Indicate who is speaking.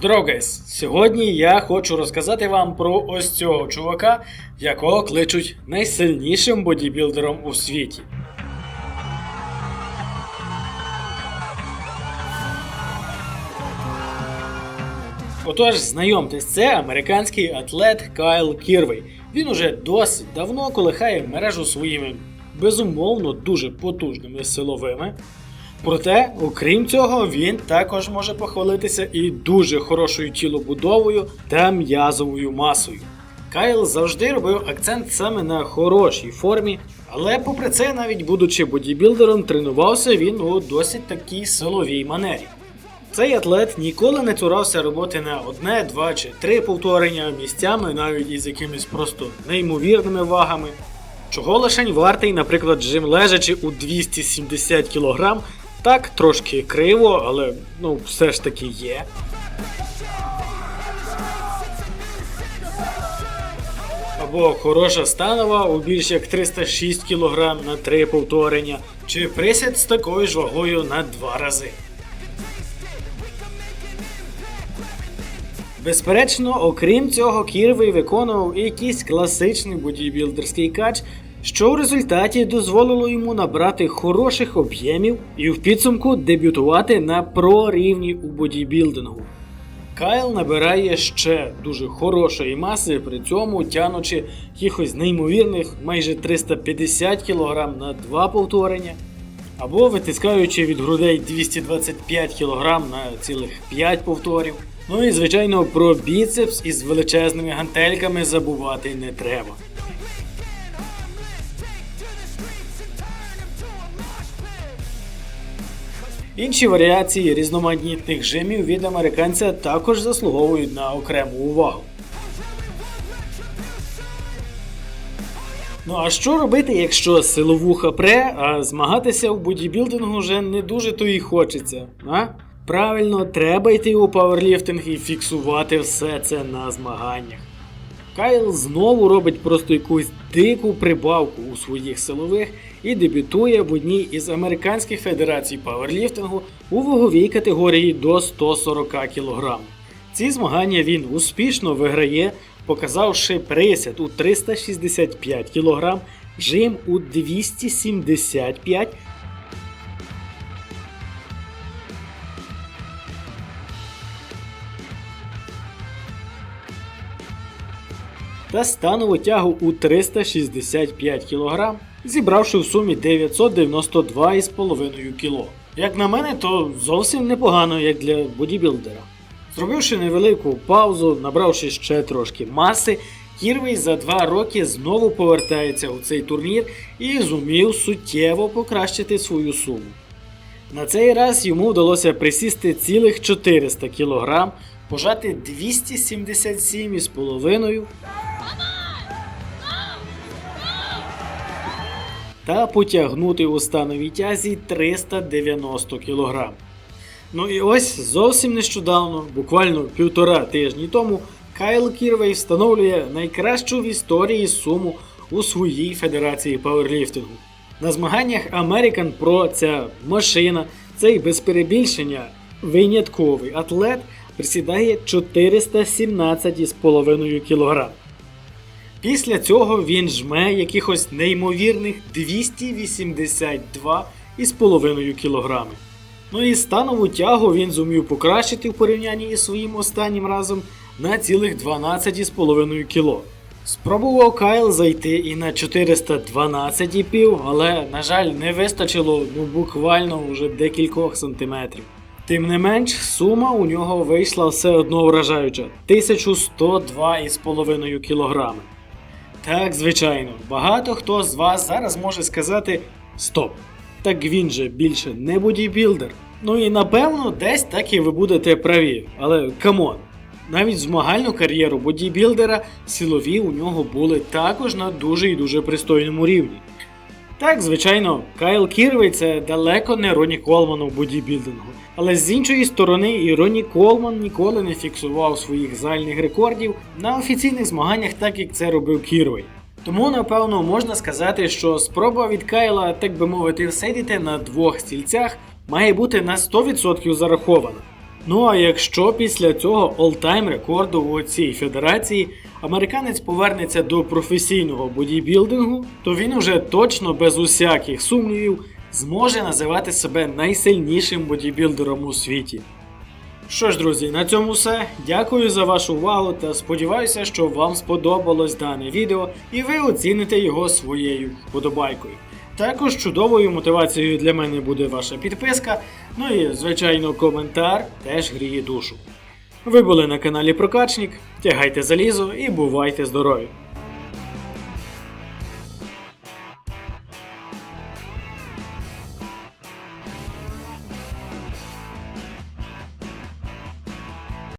Speaker 1: Здоров, гайс! Сьогодні я хочу розказати вам про ось цього чувака, якого кличуть найсильнішим бодібілдером у світі. Отож, знайомтесь, це американський атлет Кайл Кірвей. Він уже досить давно колихає мережу своїми безумовно дуже потужними силовими. Проте, окрім цього, він також може похвалитися і дуже хорошою тілобудовою та м'язовою масою. Кайл завжди робив акцент саме на хорошій формі, але попри це, навіть будучи бодібілдером, тренувався він у досить такій силовій манері. Цей атлет ніколи не цурався роботи на одне, два чи три повторення місцями, навіть із якимись просто неймовірними вагами. Чого лишень вартий, наприклад, жим лежачи у 270 кг, так трошки криво, але ну все ж таки є. Або хороша станова у більш як 306 кг на 3 повторення, чи присід з такою ж вагою на 2 рази. Безперечно, окрім цього, Кірвей виконував якийсь класичний бодібілдерський кач, що в результаті дозволило йому набрати хороших об'ємів і в підсумку дебютувати на про-рівні у бодібілдингу. Кайл набирає ще дуже хорошої маси, при цьому тянучи якихось неймовірних майже 350 кг на два повторення, або витискаючи від грудей 225 кг на цілих 5 повторів. Ну і звичайно про біцепс із величезними гантельками забувати не треба. Інші варіації різноманітних жимів від американця також заслуговують на окрему увагу. Ну а що робити, якщо силовуха пре, а змагатися в бодібілдингу вже не дуже то і хочеться, а? Правильно, треба йти у пауерліфтинг і фіксувати все це на змаганнях. Кайл знову робить просто якусь дику прибавку у своїх силових і дебютує в одній із американських федерацій пауерліфтингу у ваговій категорії до 140 кг. Ці змагання він успішно виграє, показавши присяд у 365 кг, жим у 275 та станову тягу у 365 кг, зібравши в сумі 992,5 кг. Як на мене, то зовсім непогано, як для бодібілдера. Зробивши невелику паузу, набравши ще трошки маси, Кірвей за два роки знову повертається у цей турнір і зумів суттєво покращити свою суму. На цей раз йому вдалося присісти цілих 400 кг, пожати 277,5 та потягнути у становій тязі 390 кг. Ну і ось зовсім нещодавно, буквально півтора тижні тому, Кайл Кірвей встановлює найкращу в історії суму у своїй федерації пауерліфтингу. На змаганнях American Pro ця машина, цей без перебільшення винятковий атлет присідає 417,5 кг. Після цього він жме якихось неймовірних 282,5 кг. Ну і станову тягу він зумів покращити в порівнянні із своїм останнім разом на цілих 12,5 кг. Спробував Кайл зайти і на 412,5, але, на жаль, не вистачило ну, буквально вже декількох сантиметрів. Тим не менш, сума у нього вийшла все одно вражаюча 1102,5 кг. Так, звичайно, багато хто з вас зараз може сказати Стоп! Так він же більше не бодібілдер. Ну і напевно, десь так і ви будете праві. Але камон, навіть змагальну кар'єру бодібілдера силові у нього були також на дуже і дуже пристойному рівні. Так, звичайно, Кайл Кірвей це далеко не Роні Колман у бодібілдингу. Але з іншої сторони, і Роні Колман ніколи не фіксував своїх зальних рекордів на офіційних змаганнях, так як це робив Кірвей. Тому, напевно, можна сказати, що спроба від Кайла, так би мовити, всидіти на двох стільцях має бути на 100% зарахована. Ну а якщо після цього олтайм рекорду у цій федерації американець повернеться до професійного бодібілдингу, то він уже точно без усяких сумнівів зможе називати себе найсильнішим бодібілдером у світі. Що ж, друзі, на цьому все. Дякую за вашу увагу та сподіваюся, що вам сподобалось дане відео і ви оціните його своєю вподобайкою. Також чудовою мотивацією для мене буде ваша підписка, ну і, звичайно, коментар теж гріє душу. Ви були на каналі Прокачник, тягайте залізо і бувайте здорові!